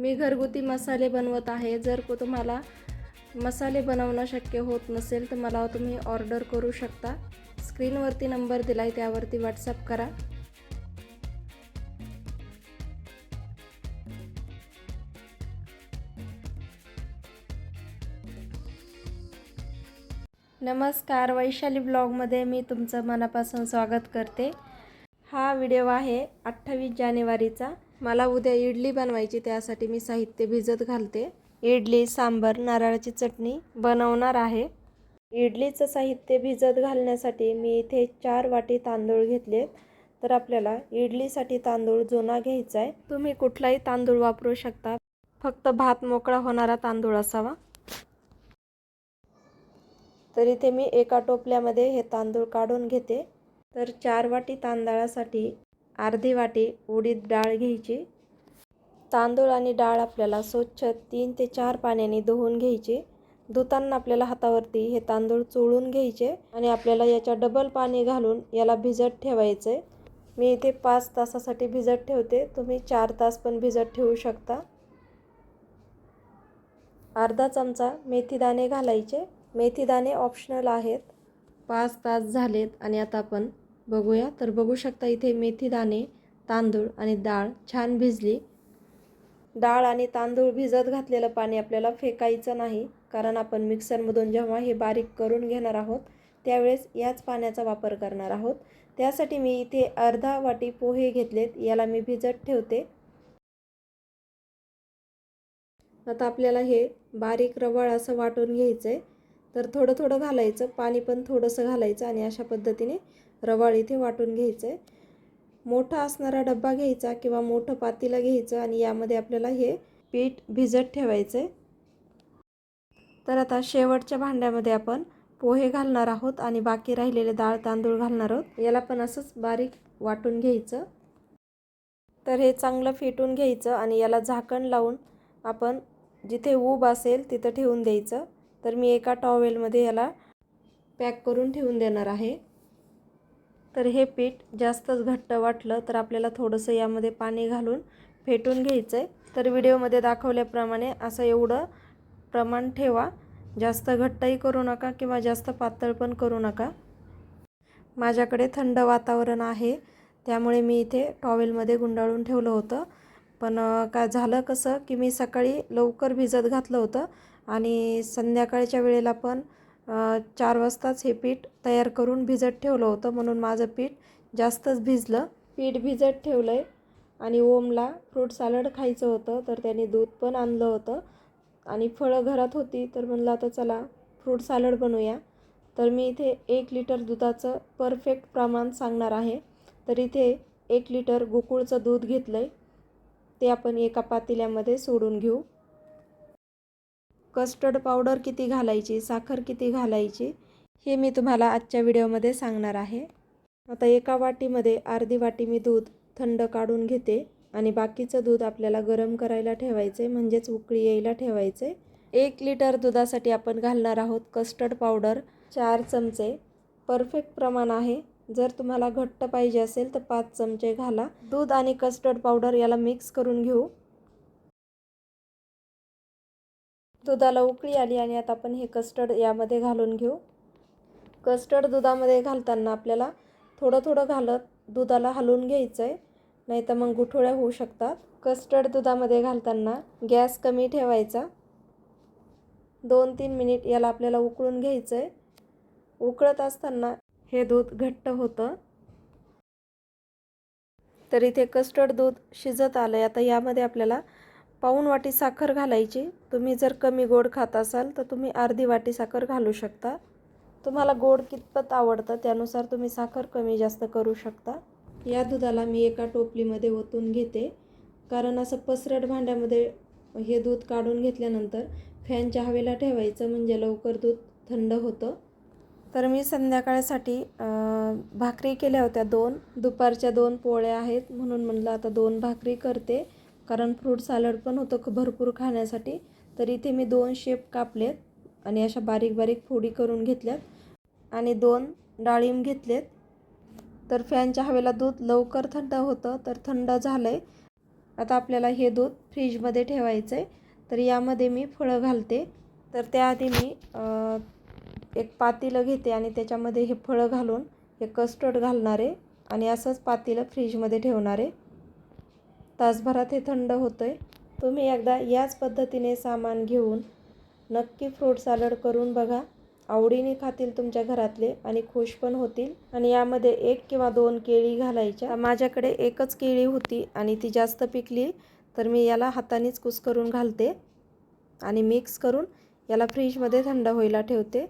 मी घरगुती मसाले बनवत आहे. जर को तुम्हाला मसाले बनवणं शक्य होत नसेल तर मला तुम्ही ऑर्डर करू शकता. स्क्रीनवरती नंबर दिला आहे त्यावरती व्हॉट्सअप करा. नमस्कार वैशाली ब्लॉगमध्ये मी तुमचं मनापासून स्वागत करते. हा व्हिडिओ आहे अठ्ठावीस जानेवारीचा. मला उद्या इडली बनवायची त्यासाठी मी साहित्य भिजत घालते. इडली सांबर नारळाची चटणी बनवणार आहे. इडलीचं साहित्य भिजत घालण्यासाठी मी इथे चार वाटी तांदूळ घेतले तर आपल्याला इडलीसाठी तांदूळ जुना घ्यायचा आहे. तुम्ही कुठलाही तांदूळ वापरू शकता. फक्त भात मोकळा होणारा तांदूळ असावा. तर इथे मी एका टोपल्यामध्ये हे तांदूळ काढून घेते. तर चार वाटी तांदळासाठी अर्धी वाटी उडीद डाळ घ्यायची. तांदूळ आणि डाळ आपल्याला स्वच्छ तीन ते चार पाण्याने धुवून घ्यायची. धुताना आपल्याला हातावरती हे तांदूळ चोळून घ्यायचे आणि आपल्याला याच्या डबल पाणी घालून याला भिजत ठेवायचं. आहे मी इथे पाच तासासाठी भिजत ठेवते. तुम्ही चार तास पण भिजत ठेवू शकता. अर्धा चमचा मेथीदाणे घालायचे. मेथीदाणे ऑप्शनल आहेत. पाच तास झालेत आणि आता आपण बघूया. तर बघू शकता इथे मेथीदाणे तांदूळ आणि डाळ छान भिजली. डाळ आणि तांदूळ भिजत घातलेलं पाणी आपल्याला फेकायचं नाही कारण आपण मिक्सरमधून जेव्हा हे बारीक करून घेणार आहोत त्यावेळेस याच पाण्याचा वापर करणार आहोत. त्यासाठी मी इथे अर्धा वाटी पोहे घेतलेत याला मी भिजत ठेवते. आता आपल्याला हे बारीक रवाळ असं वाटून घ्यायचं आहे तर थोडं थोडं घालायचं पाणी पण थोडंसं घालायचं आणि अशा पद्धतीने रवाळ इथे वाटून घ्यायचं आहे मोठा असणारा डब्बा घ्यायचा किंवा मोठं पातीला घ्यायचं आणि यामध्ये आपल्याला हे पीठ भिजत ठेवायचं आहे तर आता शेवटच्या भांड्यामध्ये आपण पोहे घालणार आहोत आणि बाकी राहिलेले डाळ तांदूळ घालणार आहोत. याला पण असंच बारीक वाटून घ्यायचं. तर हे चांगलं फेटून घ्यायचं आणि याला झाकण लावून आपण जिथे ऊब असेल तिथं ठेवून द्यायचं. तर मी एका टॉवेलमध्ये याला पॅक करून ठेवून देणार आहे. तर हे पीठ जास्तच घट्ट वाटलं तर आपल्याला थोडंसं यामध्ये पाणी घालून फेटून घ्यायचं आहे तर व्हिडिओमध्ये दाखवल्याप्रमाणे असं एवढं प्रमाण ठेवा. जास्त घट्टही करू नका किंवा जास्त पातळ पण करू नका. माझ्याकडे थंड वातावरण आहे. त्यामुळे मी इथे टॉवेलमध्ये गुंडाळून ठेवलं होतं. पण काय झालं कसं की मी सकाळी लवकर भिजत घातलं होतं आणि संध्याकाळच्या वेळेला पण चार वाजताच हे पीठ तयार करून भिजत ठेवलं होतं म्हणून माझं पीठ जास्तच भिजलं. पीठ भिजत ठेवलं आहे आणि ओमला फ्रूट सॅलड खायचं होतं तर त्याने दूध पण आणलं होतं. आणि फळं घरात होती तर म्हणलं आता चला फ्रूट सॅलड बनवूया. तर मी इथे एक लिटर दुधाचं परफेक्ट प्रमाण सांगणार आहे. तर इथे एक लिटर गोकुळचं दूध घेतलं आहे ते आपण एका पातेल्यामध्ये सोडून घेऊ. कस्टर्ड पावडर किती घालायची साखर किती घालायची हे मी तुम्हाला आजच्या व्हिडिओमध्ये सांगणार आहे. आता एका वाटीमध्ये अर्धी वाटी मी दूध थंड काढून घेते आणि बाकीचं दूध आपल्याला गरम करायला ठेवायचं आहे म्हणजेच उकळी यायला ठेवायचं आहे एक लिटर दुधासाठी आपण घालणार आहोत कस्टर्ड पावडर चार चमचे. परफेक्ट प्रमाण आहे. जर तुम्हाला घट्ट पाहिजे असेल तर पाच चमचे घाला. दूध आणि कस्टर्ड पावडर याला मिक्स करून घेऊ. दुधाला उकळी आली आणि आता आपण हे कस्टर्ड यामध्ये घालून घेऊ. कस्टर्ड दुधामध्ये घालताना आपल्याला थोडं थोडं घालत दुधाला हलवून घ्यायचं आहे नाही तर मग गुठोळ्या होऊ शकतात. कस्टर्ड दुधामध्ये घालताना गॅस कमी ठेवायचा. दोन तीन मिनिट याला आपल्याला उकळून घ्यायचं आहे उकळत असताना हे दूध घट्ट होतं. तर इथे कस्टर्ड दूध शिजत आलं आहे आता यामध्ये आपल्याला पाऊण वाटी साखर घालायची. तुम्ही जर कमी गोड खात असाल तर तुम्ही अर्धी वाटी साखर घालू शकता. तुम्हाला गोड कितपत आवडतं त्यानुसार तुम्ही साखर कमी जास्त करू शकता. या दुधाला मी एका टोपलीमध्ये ओतून घेते. कारण असं पसरट भांड्यामध्ये हे दूध काढून घेतल्यानंतर फॅनच्या हवेला ठेवायचं म्हणजे लवकर दूध थंड होतं. तर मी संध्याकाळसाठी भाकरी केल्या होत्या दोन. दुपारच्या दोन पोळ्या आहेत म्हणून म्हणलं आता दोन भाकरी करते. कारण फ्रूट सॅलड पण होतं भरपूर खाण्यासाठी. तर इथे मी दोन शेप कापलेत आणि अशा बारीक बारीक फोडी करून घेतल्यात. आणि दोन डाळिंब घेतलेत. तर फॅनच्या हवेला दूध लवकर थंड होतं तर थंड झालं आहे आता आपल्याला हे दूध फ्रीजमध्ये ठेवायचं आहे तर यामध्ये मी फळं घालते. तर त्याआधी मी एक पातेलं घेते आणि त्याच्यामध्ये हे फळं घालून हे कस्टर्ड घालणार आहे आणि असंच पातेलं फ्रीजमध्ये ठेवणार. आहे तासभरात हे थंड होतं आहे तुम्ही एकदा याच पद्धतीने सामान घेऊन नक्की फ्रूट सॅलड करून बघा. आवडीने खातील तुमच्या घरातले आणि खुश पण होतील. आणि यामध्ये एक किंवा दोन केळी घालायच्या. माझ्याकडे एकच केळी होती आणि ती जास्त पिकली तर मी याला हातानेच कुस्करून घालते आणि मिक्स करून याला फ्रीजमध्ये थंड व्हायला ठेवते.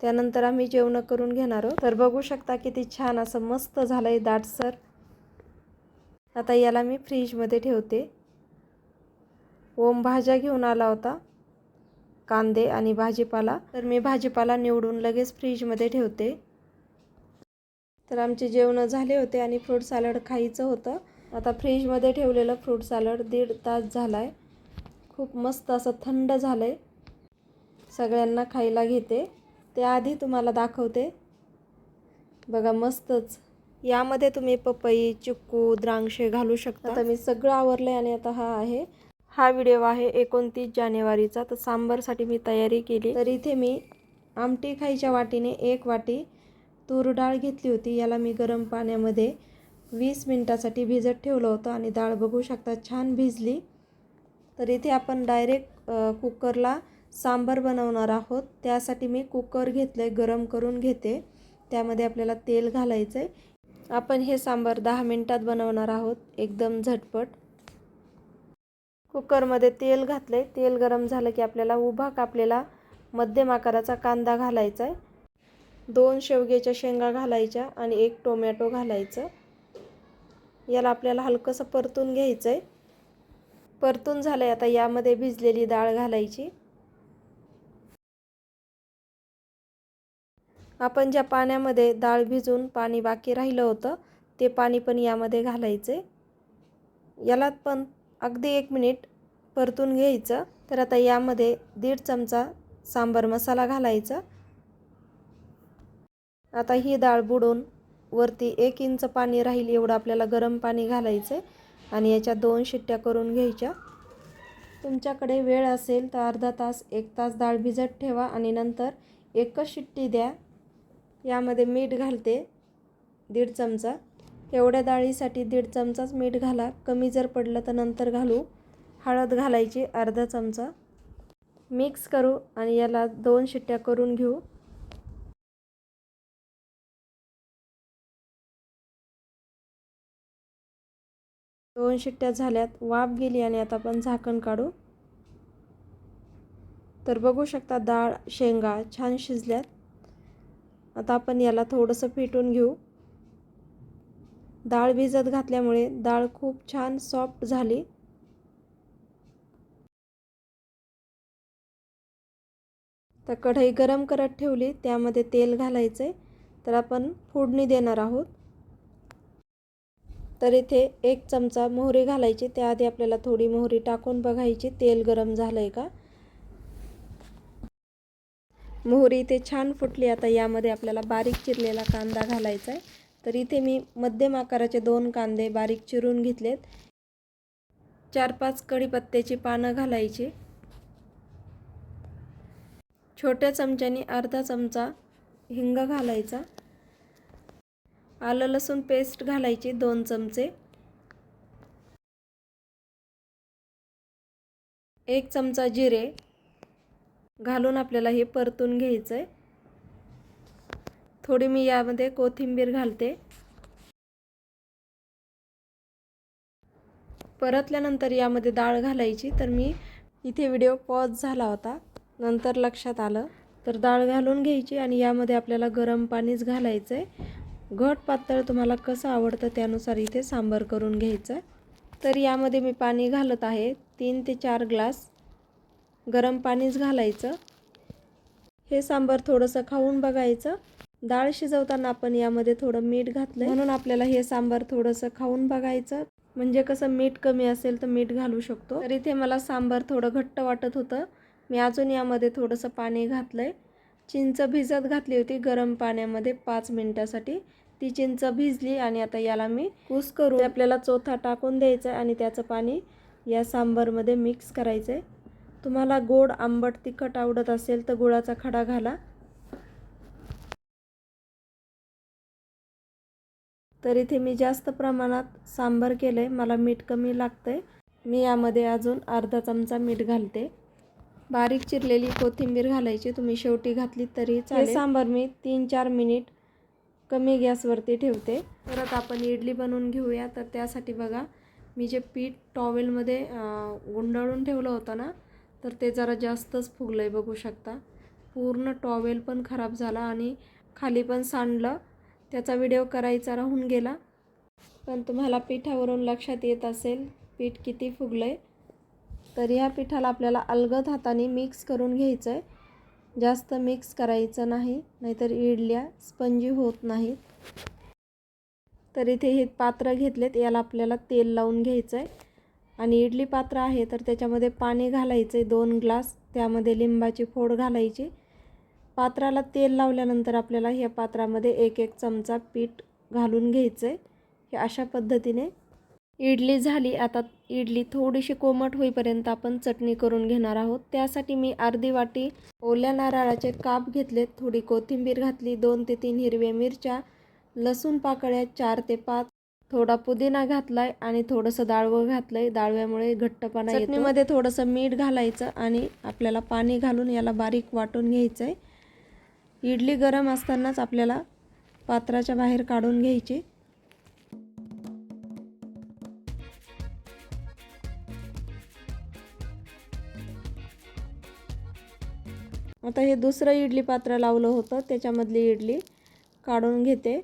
त्यानंतर आम्ही जेवणं करून घेणार आहोत. तर बघू शकता किती छान असं मस्त झालं आहे दाटसर आता याला मी फ्रीजमध्ये ठेवते. ओम भाज्या घेऊन आला होता कांदे आणि भाजीपाला. तर मी भाजीपाला निवडून लगेच फ्रीजमध्ये ठेवते. तर आमचे जेवणं झाले होते आणि फ्रूट सॅलड खायचं होतं. आता फ्रीजमध्ये ठेवलेलं फ्रूट सॅलड दीड तास झाला आहे खूप मस्त असं थंड झालं आहे सगळ्यांना खायला घेते. त्याआधी तुम्हाला दाखवते. बघा मस्तच. यामध्ये तुम्ही पपई चिक्कू द्राक्षे घालू शकता. आता मी सगळं आवरलं आहे आणि आता हा आहे. हा व्हिडिओ आहे एकोणतीस जानेवारीचा. तर सांबारसाठी मी तयारी केली. तर इथे मी आमटी खायच्या वाटीने एक वाटी तूर डाळ घेतली होती. याला मी गरम पाण्यामध्ये वीस मिनटासाठी भिजत ठेवलं होतं आणि डाळ बघू शकता छान भिजली. तर इथे आपण डायरेक्ट कुकरला सांबार बनवणार आहोत. त्यासाठी मी कुकर घेतलं आहे गरम करून घेते. त्यामध्ये आपल्याला तेल घालायचं आहे आपण हे सांबार दहा मिनटात बनवणार आहोत. एकदम झटपट. कुकरमध्ये तेल घातलं आहे तेल गरम झालं की आपल्याला उभा कापलेला मध्यम आकाराचा कांदा घालायचा आहे दोन शेवग्याच्या शेंगा घालायच्या आणि एक टोमॅटो घालायचं. याला आपल्याला हलकंसं परतून घ्यायचं आहे परतून झालं आहे आता यामध्ये भिजलेली डाळ घालायची. आपण ज्या पाण्यामध्ये डाळ भिजून पाणी बाकी राहिलं होतं ते पाणी पण यामध्ये घालायचे. याला पण अगदी एक मिनिट परतून घ्यायचं. तर आता यामध्ये दीड चमचा सांबार मसाला घालायचा. आता ही डाळ बुडून वरती एक इंच पाणी राहील एवढं आपल्याला गरम पाणी घालायचं आहे आणि याच्या दोन शिट्ट्या करून घ्यायच्या. तुमच्याकडे वेळ असेल तर अर्धा तास एक तास डाळ भिजत ठेवा आणि नंतर एकच शिट्टी द्या. यामध्ये मीठ घालते दीड चमचा. एवढ्या डाळीसाठी दीड चमचाच मीठ घाला. कमी जर पडलं तर नंतर घालू. हळद घालायची अर्धा चमचा. मिक्स करू आणि याला दोन शिट्ट्या करून घेऊ. दोन शिट्ट्या झाल्यात वाफ गेली आणि आता आपण झाकण काढू. तर बघू शकता डाळ शेंगा छान शिजल्यात. आता आपण याला थोडंसं फेटून घेऊ. डाळ भिजत घातल्यामुळे डाळ खूप छान सॉफ्ट झाली. तर कढई गरम करत ठेवली त्यामध्ये तेल घालायचं आहे तर आपण फोडणी देणार आहोत. तर इथे एक चमचा मोहरी घालायची त्याआधी आपल्याला थोडी मोहरी टाकून बघायची तेल गरम झालं आहे का? मोहरी इथे छान फुटली. आता यामध्ये आपल्याला बारीक चिरलेला कांदा घालायचा आहे. तर इथे मी मध्यम आकाराचे दोन कांदे बारीक चिरून घेतलेत. चार पाच कढीपत्त्याची पानं घालायची. छोट्या चमच्याने अर्धा चमचा हिंग घालायचा. आलं लसूण पेस्ट घालायची दोन चमचे. एक चमचा जिरे. घालून आपल्याला हे परतून घ्यायचं आहे थोडी मी यामध्ये कोथिंबीर घालते. परतल्यानंतर यामध्ये डाळ घालायची. तर मी इथे व्हिडिओ पॉज झाला होता. नंतर लक्षात आलं. तर डाळ घालून घ्यायची आणि यामध्ये आपल्याला गरम पाणीच घालायचं आहे घट पातळ तुम्हाला कसं आवडतं त्यानुसार इथे सांबर करून घ्यायचं. तर यामध्ये मी पाणी घालत आहे. तीन ते चार ग्लास गरम पाणीच घालायचं. हे सांबार थोडंसं खाऊन बघायचं. डाळ शिजवताना आपण यामध्ये थोडं मीठ घातलं म्हणून आपल्याला हे सांबार थोडंसं खाऊन बघायचं. म्हणजे कसं मीठ कमी असेल तर मीठ घालू शकतो. तर इथे मला सांबार थोडं घट्ट वाटत होतं. मी अजून यामध्ये थोडंसं पाणी घातलं आहे चिंच भिजत घातली होती गरम पाण्यामध्ये पाच मिनटासाठी. ती चिंच भिजली आणि आता याला मी कूस करून आपल्याला चोथा टाकून द्यायचा आहे आणि त्याचं पाणी या सांबारमध्ये मिक्स करायचं आहे तुम्हाला गोड आंबट तिखट आवडत असेल तर गुळाचा खडा घाला. तर इथे मी जास्त प्रमाणात सांबार केलं आहे मला मीठ कमी लागतं आहे मी यामध्ये अजून अर्धा चमचा मीठ घालते. बारीक चिरलेली कोथिंबीर घालायची. तुम्ही शेवटी घातली तरी चालेल. सांबार मी तीन चार मिनिट कमी गॅसवरती ठेवते. परत आपण इडली बनवून घेऊया. तर त्यासाठी बघा मी जे पीठ टॉवेलमध्ये गुंडाळून ठेवलं होतं ना तर ते जरा जास्तच फुगलं आहे बघू शकता. पूर्ण टॉवेल पण खराब झाला आणि खाली पण सांडलं. त्याचा व्हिडिओ करायचा राहून गेला. पण तुम्हाला पिठावरून लक्षात येत असेल पीठ किती फुगलं आहे तर ह्या पिठाला आपल्याला अलगद हाताने मिक्स करून घ्यायचं आहे जास्त मिक्स करायचं नाही नाहीतर इडल्या स्पंजी होत नाहीत. तर इथे हे पात्र घेतलेत याला आपल्याला तेल लावून घ्यायचं आहे आणि इडली पात्र आहे तर त्याच्यामध्ये पाणी घालायचं आहे दोन ग्लास. त्यामध्ये लिंबाची फोड घालायची. पात्राला तेल लावल्यानंतर आपल्याला ह्या पात्रामध्ये एक एक चमचा पीठ घालून घ्यायचं आहे हे अशा पद्धतीने इडली झाली. आता इडली थोडीशी कोमट होईपर्यंत आपण चटणी करून घेणार आहोत. त्यासाठी मी अर्धी वाटी ओल्या नारळाचे काप घेतलेत. थोडी कोथिंबीर घातली दोन ते तीन हिरव्या मिरच्या लसूण पाकळ्या चार ते पाच थोडा पुदिना घातलाय आणि थोडंसं डाळवं घातलंय. डाळव्यामुळे घट्टपणा चटणीमध्ये थोडंसं मीठ घालायचं आणि आपल्याला पाणी घालून याला बारीक वाटून घ्यायचं आहे इडली गरम असतानाच आपल्याला पात्राच्या बाहेर काढून घ्यायची. आता हे दुसरं इडली पात्र लावलं होतं. त्याच्यामधली इडली काढून घेते.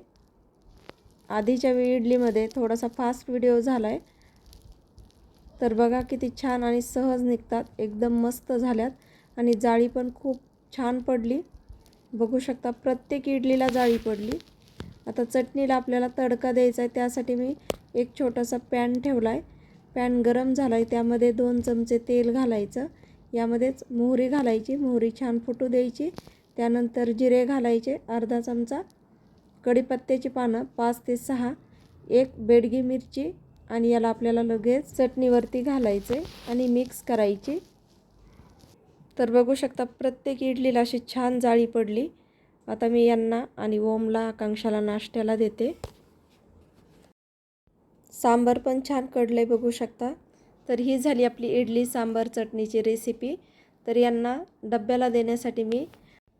आधीच्या वेळी इडलीमध्ये थोडासा फास्ट व्हिडिओ झाला आहे तर बघा किती छान आणि सहज निघतात. एकदम मस्त झाल्यात. आणि जाळी पण खूप छान पडली. बघू शकता प्रत्येक इडलीला जाळी पडली. आता चटणीला आपल्याला तडका द्यायचा आहे त्यासाठी मी एक छोटासा पॅन ठेवला आहे पॅन गरम झाला आहे त्यामध्ये दोन चमचे तेल घालायचं. यामध्येच मोहरी घालायची. मोहरी छान फुटू द्यायची. त्यानंतर जिरे घालायचे. अर्धा चमचा कढीपत्त्याची पानं पाच ते सहा एक बेडगी मिरची आणि याला आपल्याला लगेच चटणीवरती घालायचे आणि मिक्स करायची. तर बघू शकता प्रत्येक इडलीला अशी छान जाळी पडली. आता मी यांना आणि ओमला आकांक्षाला नाश्त्याला देते. सांबार पण छान कडले बघू शकता. तर ही झाली आपली इडली सांबार चटणीची रेसिपी तर यांना डब्याला देण्यासाठी मी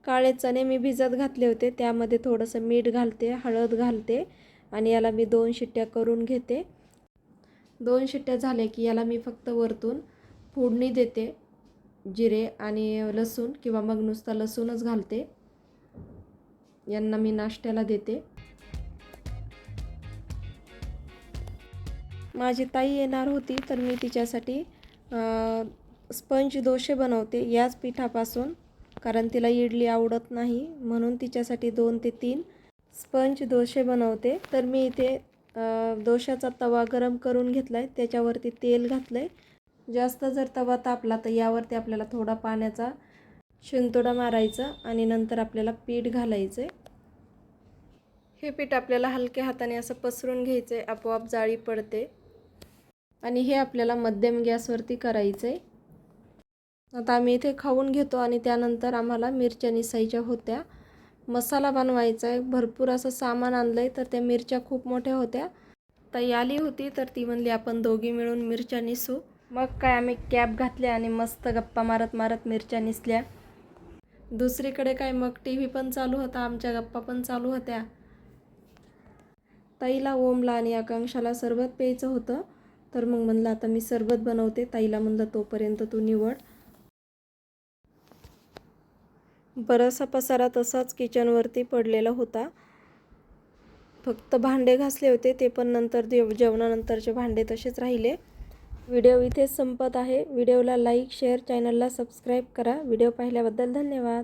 काळे चणे मी भिजत घातले होते. त्यामध्ये थोडंसं मीठ घालते हळद घालते आणि याला मी दोन शिट्ट्या करून घेते. दोन शिट्ट्या झाल्या की याला मी फक्त वरतून फोडणी देते जिरे आणि लसूण किंवा मग नुसता लसूणच घालते. यांना मी नाश्त्याला देते. माझी ताई येणार होती तर मी तिच्यासाठी स्पंज दोशे बनवते. याच पिठापासून कारण तिला इडली आवडत नाही म्हणून तिच्यासाठी दोन ते तीन स्पंज दोशे बनवते. तर मी इथे दोशाचा तवा गरम करून घेतला आहे त्याच्यावरती तेल घातलं आहे जास्त जर तवा तापला तर यावरती आपल्याला थोडा पाण्याचा शिंतोडा मारायचा आणि नंतर आपल्याला पीठ घालायचं आहे हे पीठ आपल्याला हलक्या हाताने असं पसरून घ्यायचं आहे आपोआप जाळी पडते. आणि हे आपल्याला मध्यम गॅसवरती करायचं आहे आता आम्ही इथे खाऊन घेतो आणि त्यानंतर आम्हाला मिरच्या निसायच्या होत्या. मसाला बनवायचा आहे. भरपूर असं सामान आणलं आहे तर त्या मिरच्या खूप मोठ्या होत्या. ताई आली होती तर ती म्हणली आपण दोघी मिळून मिरच्या निसू. मग काय आम्ही कॅप घातल्या आणि मस्त गप्पा मारत मारत मिरच्या निसल्या. दुसरीकडे काय मग टी व्ही पण चालू होता आमच्या गप्पा पण चालू होत्या. ताईला ओमला आणि आकांक्षाला सरबत प्यायचं होतं. तर मग म्हणलं आता मी सरबत बनवते. ताईला म्हणलं तोपर्यंत तू निवड. बराचसा पसारा तसाच किचनवरती पडलेला होता. फक्त भांडे घासले होते ते पण नंतर देव जेवणानंतरचे भांडे तसेच राहिले. व्हिडिओ इथेच संपत आहे. व्हिडिओला लाईक शेअर चॅनलला सबस्क्राईब करा. व्हिडिओ पाहिल्याबद्दल धन्यवाद.